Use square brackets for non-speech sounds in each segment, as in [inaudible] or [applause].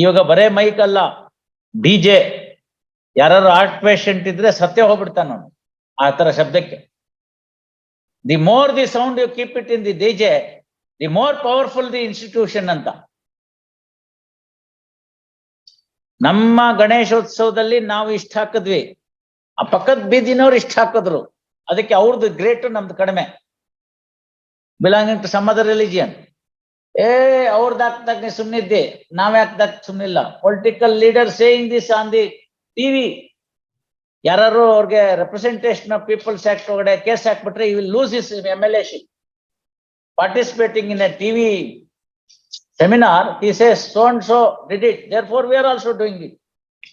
ಇವಾಗ ಬರೇ ಮೈಕ್ ಅಲ್ಲ. ಡಿ ಜೆ ಯಾರು ಆರ್ಟ್ ಪೇಷಂಟ್ ಇದ್ರೆ ಸತ್ಯ ಹೋಗ್ಬಿಡ್ತಾನ ಅವನು. ಆ ತರ ಶಬ್ದಕ್ಕೆ. The more the sound you keep it in the D J the more powerful the institution ಅಂತ. ನಮ್ಮ ಗಣೇಶೋತ್ಸವದಲ್ಲಿ ನಾವು ಇಷ್ಟ ಹಾಕಿದ್ವಿ. ಆ ಪಕ್ಕದ ಬೀದಿನವ್ರು ಇಷ್ಟ ಹಾಕಿದ್ರು. ಅದಕ್ಕೆ ಅವ್ರದ್ದು ಗ್ರೇಟ್ ನಮ್ದು ಕಡಿಮೆ. Belonging to some other religion ಏ ಅವ್ರದ್ದು ಹಾಕ್ದಾಗ ನೀ ಸುಮ್ನಿದ್ದೆ ನಾವ್ ಹಾಕ್ದಾಗ ಸುಮ್ನಿಲ್ಲ political leader saying this on the TV ಯಾರು ಅವ್ರಿಗೆ ರೆಪ್ರೆಸೆಂಟೇಷನ್ ಆಫ್ ಪೀಪಲ್ಸ್ ಆಕ್ಟ್ ಒಳಗಡೆ ಕೇಸ್ ಹಾಕ್ಬಿಟ್ರೆ you will lose his M L A ship participating in a TV seminar, he says, so and so did it, therefore we are also doing it.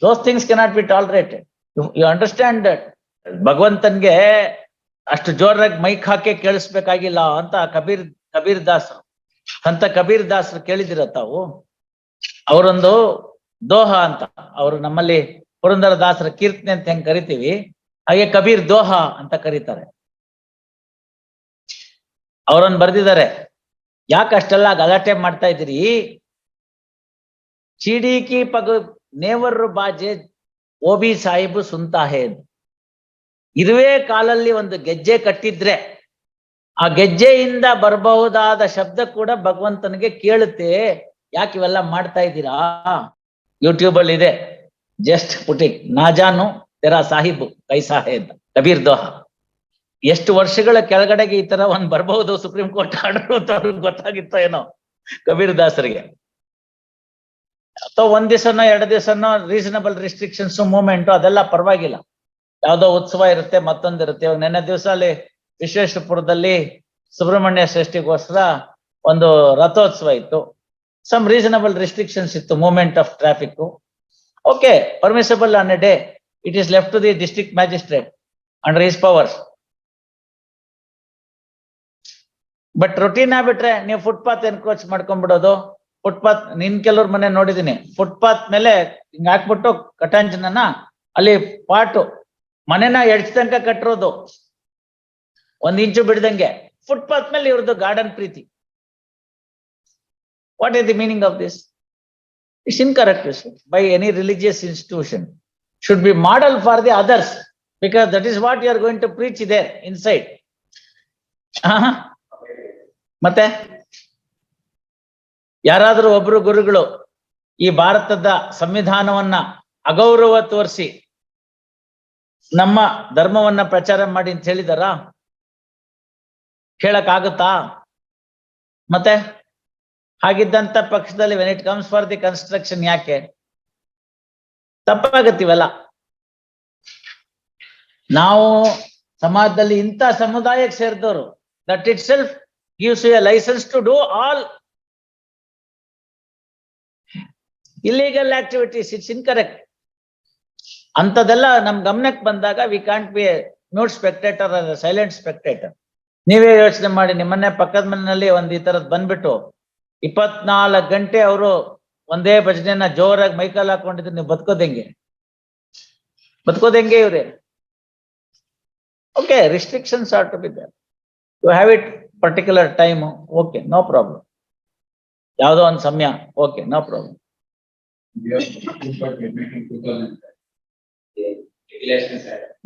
Those things cannot be tolerated. You, you understand that? ಭಗವಂತನ್ಗೆ ಅಷ್ಟು ಜೋರಾಗಿ mic ಹಾಕಿ ಕೇಳಿಸ್ಬೇಕಾಗಿಲ್ಲ ಅಂತ ಕಬೀರ್ ಕಬೀರ್ ದಾಸರು ಅಂತ ಕಬೀರ್ ದಾಸರು ಕೇಳಿದಿರ ತಾವು? ಅವರೊಂದು ದೋಹ ಅಂತ, ಅವರು ನಮ್ಮಲ್ಲಿ ಪುರಂದರ ದಾಸರ ಕೀರ್ತನೆ ಅಂತ ಹೆಂಗ್ ಕರಿತೀವಿ, ಹಾಗೆ ಕಬೀರ್ ದೋಹ ಅಂತ ಕರೀತಾರೆ. ಅವರನ್ನು ಬರೆದಿದ್ದಾರೆ. ಯಾಕೆ ಅಷ್ಟೆಲ್ಲ ಗಲಾಟೆ ಮಾಡ್ತಾ ಇದ್ದೀರಿ? ಚಿಡಿಕಿ ಪಗ ನೇವರ್ ಬಾಜೆ ಓಬಿ ಸಾಹಿಬ್ ಸುಂತಾಹೆ ಇದುವೇ ಕಾಲಲ್ಲಿ ಒಂದು ಗೆಜ್ಜೆ ಕಟ್ಟಿದ್ರೆ ಆ ಗೆಜ್ಜೆಯಿಂದ ಬರಬಹುದಾದ ಶಬ್ದ ಕೂಡ ಭಗವಂತನಿಗೆ ಕೇಳುತ್ತೆ. ಯಾಕೆ ಇವೆಲ್ಲ ಮಾಡ್ತಾ ಇದ್ದೀರಾ? ಯೂಟ್ಯೂಬ್ ಅಲ್ಲಿ ಇದೆ. ಜಸ್ಟ್ ಪುಟಿಂಗ್ ನಾಜಾನು ತೆರಾ ಸಾಹಿಬ್, ಕೈ ಅಂತ. ಕಬೀರ್ ದೋಹ. ಎಷ್ಟು ವರ್ಷಗಳ ಕೆಳಗಡೆಗೆ ಈ ತರ ಒಂದ್ ಬರಬಹುದು ಸುಪ್ರೀಂ ಕೋರ್ಟ್ ಆರ್ಡರ್ ಅಂತ ಅವ್ರಿಗೆ ಗೊತ್ತಾಗಿತ್ತೋ ಏನೋ ಕಬೀರ್ ದಾಸರಿಗೆ. ಅಥವಾ ಒಂದ್ ದಿವಸನೋ, ಎರಡು ದಿವಸನೋ ರೀಸನಬಲ್ ರಿಸ್ಟ್ರಿಕ್ಷನ್ಸ್ ಮೂವ್ಮೆಂಟ್ ಅದೆಲ್ಲ ಪರವಾಗಿಲ್ಲ. ಯಾವ್ದೋ ಉತ್ಸವ ಇರುತ್ತೆ, ಮತ್ತೊಂದಿರುತ್ತೆ. ಇವಾಗ ನೆನ್ನೆ ದಿವಸ ಅಲ್ಲಿ ವಿಶ್ವೇಶ್ವರಪುರದಲ್ಲಿ ಸುಬ್ರಹ್ಮಣ್ಯ ಷಷ್ಠಿಗೋಸ್ಕರ ಒಂದು ರಥೋತ್ಸವ ಇತ್ತು. ಸಮ್ ರೀಸನಬಲ್ ರಿಸ್ಟ್ರಿಕ್ಷನ್ಸ್ ಇತ್ತು movement of traffic okay permissible on a day it is left to the district magistrate under his powers but routine ಆಗ್ಬಿಟ್ರೆ ನೀವು ಫುಟ್ಪಾತ್ ಎನ್ಕ್ರೋಚ್ ಮಾಡ್ಕೊಂಡ್ಬಿಡೋದು ಫುಟ್ಪಾತ್ ನಿನ್ ಕೆಲವ್ರ ಮನೆ ನೋಡಿದೀನಿ ಫುಟ್ಪಾತ್ ಮೇಲೆ ಹಿಂಗ್ ಹಾಕ್ಬಿಟ್ಟು ಕಟಾಂಜನನ ಅಲ್ಲಿ ಪಾಟು ಮನೆನ ಎಡ್ಸ್ ತನಕ ಕಟ್ಟಿರೋದು ಒಂದ್ ಇಂಚು ಬಿಡದಂಗೆ ಫುಟ್ಪಾತ್ ಮೇಲೆ ಇವ್ರದ್ದು garden Preethi. What is the meaning of this it's incorrect by any religious institution should be model for the others because that is what you are going to preach ಇದೆ ಇನ್ಸೈಡ್ ಮತ್ತೆ? ಯಾರಾದರೂ ಒಬ್ರು ಗುರುಗಳು ಈ ಭಾರತದ ಸಂವಿಧಾನವನ್ನ ಅಗೌರವ ತೋರಿಸಿ ನಮ್ಮ ಧರ್ಮವನ್ನ ಪ್ರಚಾರ ಮಾಡಿ ಅಂತ ಹೇಳಿದಾರ? ಹೇಳಕ್ ಆಗುತ್ತಾ ಮತ್ತೆ? ಹಾಗಿದ್ದಂತ ಪಕ್ಷದಲ್ಲಿ when it comes for the construction ಯಾಕೆ? ತಪ್ಪಾಗತ್ತಿವಲ್ಲ? ನಾವು ಸಮಾಜದಲ್ಲಿ ಇಂಥ ಸಮುದಾಯಕ್ಕೆ ಸೇರಿದವರು that itself gives you licence to do all all activities it's incorrect. ಅಂಥದ್ದೆಲ್ಲ ನಮ್ ಗಮನಕ್ಕೆ ಬಂದಾಗ we can't be not spectator silent spectator ನೀವೇ ಯೋಚನೆ ಮಾಡಿ, ನಿಮ್ಮನ್ನೇ ಪಕ್ಕದ ಮನೆಯಲ್ಲಿ ಒಂದ್ ಈ ತರದ್ ಬಂದ್ಬಿಟ್ಟು ಇಪ್ಪತ್ನಾಲ್ಕು ಗಂಟೆ ಅವರು ಒಂದೇ ಭಜನೆನ ಜೋರಾಗಿ ಮೈಕಲ್ ಹಾಕೊಂಡಿದ್ರೆ ನೀವು ಬದುಕೋದೆಂಗೆ ಬದುಕೋದೆಂಗೆ ಇವ್ರೆ? Okay restrictions are to be you have it particular time okay no problem ಯಾವುದೋ ಒಂದು ಸಮಯ okay no problem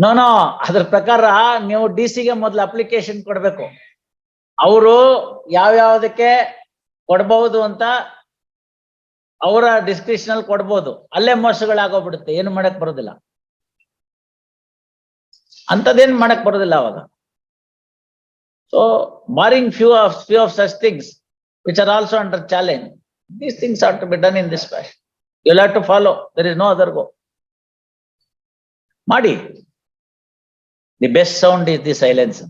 no no ಅದ್ರ ಪ್ರಕಾರ ನೀವು ಡಿ ಸಿಗೆ ಮೊದಲು ಅಪ್ಲಿಕೇಶನ್ ಕೊಡ್ಬೇಕು. ಅವರು ಯಾವ್ಯಾವ್ದಕ್ಕೆ ಕೊಡಬಹುದು ಅಂತ ಅವರ ಡಿಸ್ಕ್ರಿಪ್ಷನ್ ಅಲ್ಲಿ ಕೊಡ್ಬೋದು. ಅಲ್ಲೇ ಮೋಸಗಳಾಗೋಗ್ಬಿಡುತ್ತೆ ಏನು ಮಾಡಕ್ ಬರೋದಿಲ್ಲ. ಅಂತದೇನ್ ಮಾಡಕ್ ಬರೋದಿಲ್ಲ ಅವಾಗ. So barring few of few of such things which are also under challenge these things are to be done in this fashion. You have to follow there is no other go. Madi. The best sound is the silence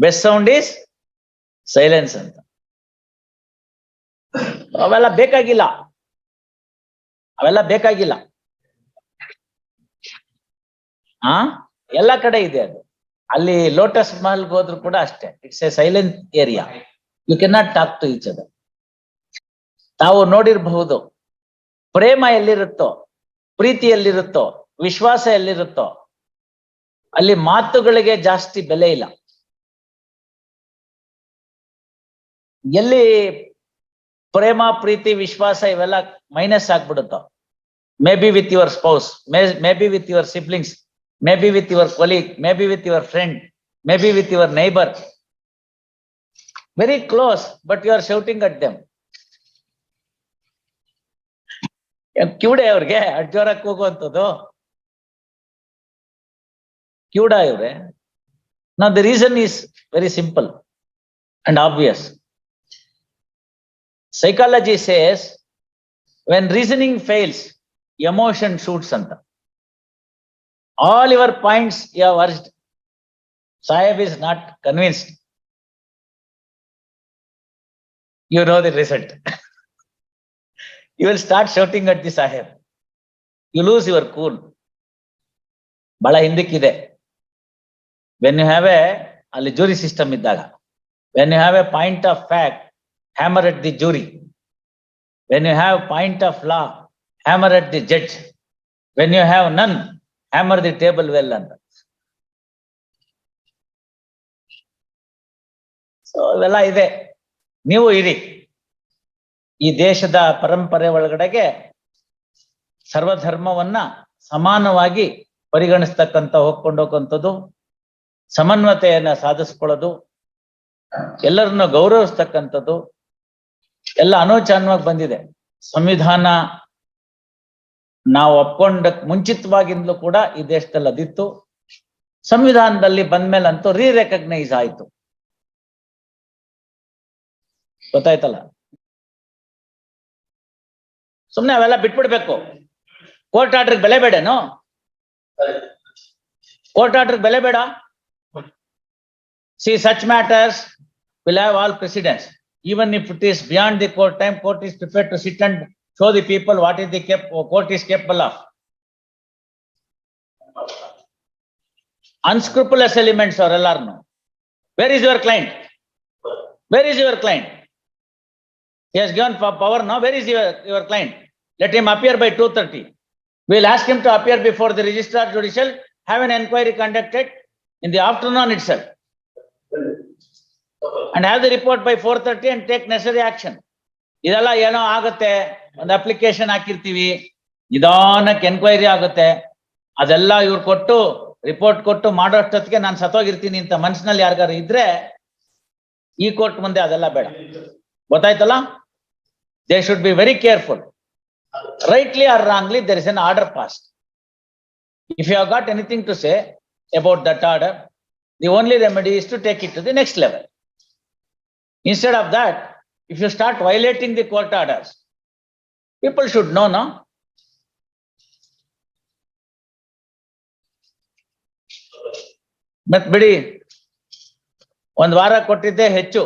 best sound is silence ಅಂತ. ಅವೆಲ್ಲ ಬೇಕಾಗಿಲ್ಲ. ಅವೆಲ್ಲ ಬೇಕಾಗಿಲ್ಲ. ಆ? ಎಲ್ಲ ಕಡೆ ಇದೆ ಅದು. ಅಲ್ಲಿ ಲೋಟಸ್ ಮಹಲ್ ಹೋದ್ರು ಕೂಡ ಅಷ್ಟೇ. It's a silent area you can not talk to each other ತಾವು ನೋಡಿರಬಹುದು. ಪ್ರೇಮ ಎಲ್ಲಿರುತ್ತೋ? ಪ್ರೀತಿ ಎಲ್ಲಿರುತ್ತೋ ವಿಶ್ವಾಸ ಎಲ್ಲಿರುತ್ತೋ ಅಲ್ಲಿ ಮಾತುಗಳಿಗೆ ಜಾಸ್ತಿ ಬೆಲೆ ಇಲ್ಲ. ಎಲ್ಲಿ ಪ್ರೇಮ, ಪ್ರೀತಿ, ವಿಶ್ವಾಸ ಇವೆಲ್ಲ minus ಆಗ್ಬಿಡುತ್ತೋ may be with your spouse may may be with your siblings may be with your colleague may be with your friend may be with your neighbour very close but you are shouting at them ಕಿವುಡೆ ಅವ್ರಿಗೆ ಅಡ್ಜೋರಕ್ಕೆ ಹೋಗುವಂಥದ್ದು. ಕಿವುಡ ಇವ್ರೆ. ನಾ the reason is very simple and obvious psychology says when reasoning fails emotion shoots ಅಂತ. All your points you have Saheb is not convinced you know the result. [laughs] you will start shouting at the Sahib. You lose your cool. ಬಹಳ ಹಿಂದಕ್ಕಿದೆ when you have a ಅಲ್ಲಿ jury system ಇದ್ದಾಗ when you have a point of fact hammer at the jury when you have point of law hammer at the judge when you have none hammer the table well ಅಂತ so ಇವೆಲ್ಲ ಇದೆ. ನೀವು ಇರಿ. ಈ ದೇಶದ ಪರಂಪರೆ ಒಳಗಡೆಗೆ ಸರ್ವಧರ್ಮವನ್ನ ಸಮಾನವಾಗಿ ಪರಿಗಣಿಸ್ತಕ್ಕಂಥ ಹೋಗ್ಕೊಂಡೋಗಂಥದ್ದು ಸಮನ್ವತೆಯನ್ನು ಸಾಧಿಸ್ಕೊಳ್ಳೋದು, ಎಲ್ಲರನ್ನು ಗೌರವಿಸ್ತಕ್ಕಂಥದ್ದು, ಎಲ್ಲ ಅನೋಚಾನವಾಗಿ ಬಂದಿದೆ. ಸಂವಿಧಾನ ನಾವು ಒಪ್ಕೊಂಡ ಮುಂಚಿತವಾಗಿಂದಲೂ ಕೂಡ ಈ ದೇಶದಲ್ಲಿ ಅದಿತ್ತು ಸಂವಿಧಾನದಲ್ಲಿ ಬಂದ್ಮೇಲಂತೂ ರೀ ರೆಕಗ್ನೈಸ್ ಆಯ್ತು. ಗೊತ್ತಾಯ್ತಲ್ಲ? ಸುಮ್ನೆ ಅವೆಲ್ಲ ಬಿಟ್ಬಿಡ್ಬೇಕು. ಕೋರ್ಟ್ ಆರ್ಡರ್ ಬೆಲೆ ಬೇಡೇನು? ಕೋರ್ಟ್ ಆರ್ಡರ್ ಬೆಲೆ ಬೇಡ? See such matters will have all precedence even if it is beyond the court time court is prepare to sit and show the people what is the cap court is capable of unscrupulous elements ಅವರೆಲ್ಲಾರ್ನು where is your client where is your client He has given po- power now. Where is your, your client? Let him appear by two thirty. We'll ask him to appear before the registrar judicial, have an inquiry conducted in the afternoon itself. And have the report by four thirty and take necessary action. ಇದೆಲ್ಲ ಏನೋ ಆಗತ್ತೆ, ಒಂದು application ಹಾಕಿರ್ತೀವಿ, ನಿಧಾನಕ್ಕೆ enquiry ಆಗುತ್ತೆ. ಅದೆಲ್ಲ ಇವ್ರು ಕೊಟ್ಟು, ರಿಪೋರ್ಟ್ ಕೊಟ್ಟು ಮಾಡೋಷ್ಟೊತ್ತಿಗೆ ನಾನು ಸತ್ತೋಗಿರ್ತೀನಿ ಅಂತ ಮನ್ಸಿನಲ್ಲಿ ಯಾರಿಗಾರು ಇದ್ರೆ, ಈ ಕೋರ್ಟ್ ಮುಂದೆ ಅದೆಲ್ಲ ಬೇಡ. ಗೊತ್ತಾಯ್ತಲ್ಲ they should be very careful rightly or wrongly there is an order passed if you got anything to say about that order the only remedy is to take it to the next level instead of that if you start violating the court orders people should know no ಮತ್ ಬಿಡಿ ಒಂದ್ ವಾರ ಕೊಟ್ಟಿದ್ದೆ ಹೆಚ್ಚು